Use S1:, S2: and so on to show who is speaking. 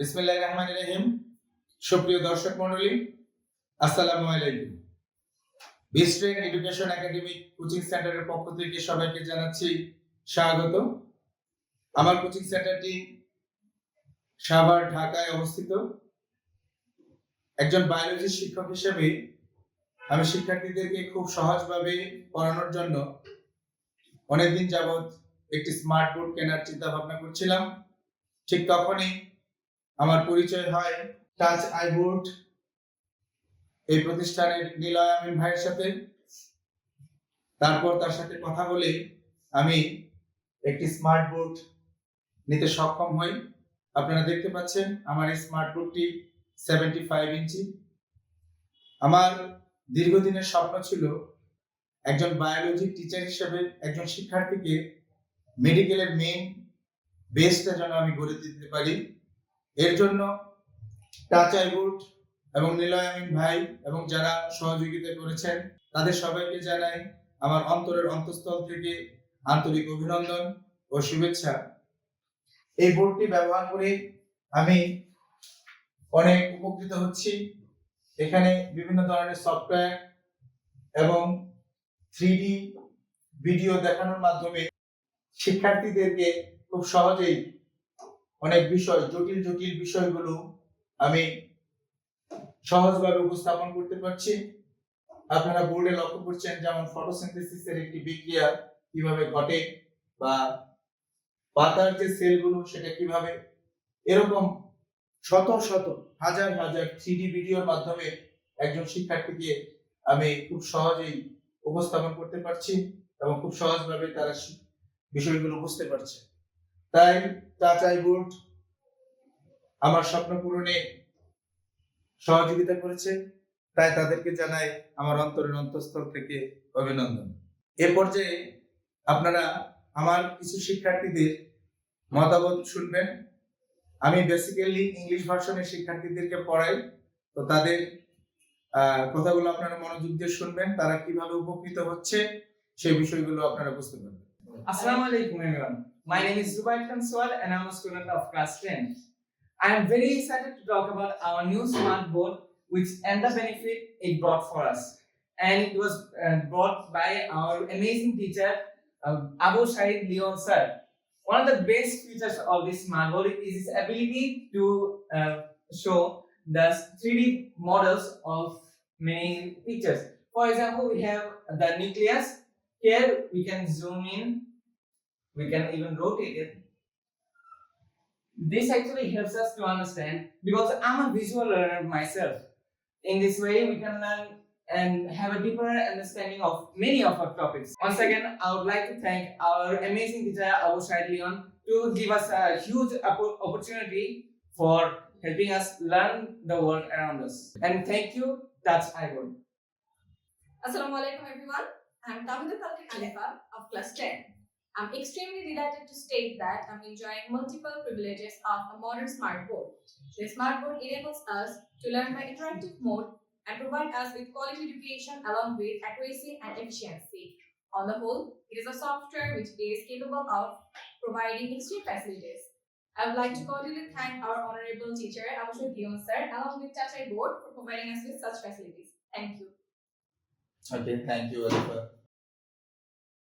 S1: বিসমিল্লাহ রহমান রহিম। সুপ্রিয় দর্শক মণ্ডলী, আসসালামু আলাইকুম। বিস্ট্রেন এডুকেশন একাডেমিক কোচিং সেন্টারের পক্ষ থেকে সবাইকে জানাচ্ছি স্বাগত। আমার কোচিং সেন্টারটি সাভার, ঢাকায় অবস্থিত। একজন বায়োলজি শিক্ষক হিসেবে আমি শিক্ষার্থীদেরকে খুব সহজভাবে পড়ানোর জন্য অনেকদিন যাবৎ একটি স্মার্ট কেনার চিন্তা ভাবনা করছিলাম। ঠিক তখনই আমার পরিচয় হয় টাচ আইবোর্ড এই প্রতিষ্ঠানের নিলয় আমিন ভাইয়ের সাথে। তারপর তার সাথে কথা বলে আমি একটি স্মার্ট বোর্ড নিতে সক্ষম হই। আপনারা দেখতে পাচ্ছেন, আমার এই স্মার্ট বোর্ডটি সেভেন্টি ফাইভ ইঞ্চি। আমার দীর্ঘদিনের স্বপ্ন ছিল একজন বায়োলজি টিচার হিসেবে একজন শিক্ষার্থীকে মেডিকেলের মেইন বেসটা যেন আমি গড়ে দিতে পারি। এর জন্য টাচ আইবোর্ড এবং নিলয় ভাই এবং যারা সহযোগিতা করেছেন, তাদের সবাইকে জানাই আমার অন্তরের অন্তঃস্থল থেকে আন্তরিক অভিনন্দন ও শুভেচ্ছা। এই বোর্ডটি ব্যবহার করে আমি অনেক উপকৃত হচ্ছি। এখানে বিভিন্ন ধরনের সফটওয়্যার এবং থ্রি ভিডিও দেখানোর মাধ্যমে শিক্ষার্থীদেরকে খুব সহজেই অনেক বিষয়, জটিল জটিল বিষয়গুলো আমি সহজভাবে উপস্থাপন করতে পারছি। আপনারা বোর্ডে লক্ষ্য করছেন যেমন ফটোসিনথেসিসের একটি বিক্রিয়া কীভাবে ঘটে বা পাতার যে সেলগুলো সেটা কীভাবে। এরকম শত শত, হাজার হাজার থ্রিডি ভিডিওর মাধ্যমে একজন শিক্ষার্থীকে আমি খুব সহজেই উপস্থাপন করতে পারছি এবং খুব সহজভাবে তারা বিষয়গুলো বুঝতে পারছে। তাই টাচাই বোর্ড আমার স্বপ্ন পূরণে সহযোগিতা করেছে, তাই তাদেরকে জানাই আমার অন্তরের অন্তঃস্থল থেকে অভিনন্দন। এ পর্যায়ে আপনারা আমার কিছু শিক্ষার্থীদের মতামত শুনবেন। আমি বেসিক্যালি ইংলিশ ভার্সনের শিক্ষার্থীদেরকে পড়াই, তো তাদের কথাগুলো আপনারা মনোযোগ দিয়ে শুনবেন, তারা কীভাবে উপকৃত হচ্ছে, সেই বিষয়গুলো আপনারা বুঝতে পারবেন।
S2: Assalamu alaikum everyone. My name is Zubair Kanswal and I'm a student of class 10. I am very excited to talk about our new smart board which and the benefit it brought for us. And it was uh, brought by our amazing teacher uh, Abu Shahid Leon sir. One of the best features of this smart board is its ability to uh, show the 3D models of many pictures. For example, we have the nucleus. Here we can zoom in we can even rotate it. This actually helps us to understand because I'm a visual learner myself. In this way, we can learn and have a deeper understanding of many of our topics. Once again, I would like to thank our amazing teacher Abu Shahid Leon to give us a huge opportunity for helping us learn the world around us. And thank you, that's I would.
S3: Assalamu alaikum everyone. I'm Tawhida Talqin Alifa of class 10. I'm extremely delighted to state that I'm enjoying multiple privileges of a modern smart board. The smart board enables us to learn by interactive mode and provide us with quality education along with accuracy and efficiency. On the whole, it is a software which is capable of providing extreme facilities. I would like to cordially thank our honorable teacher, Amoshu Dion sir, along with Tata Board for providing us with such facilities. Thank you.
S1: Okay, thank you,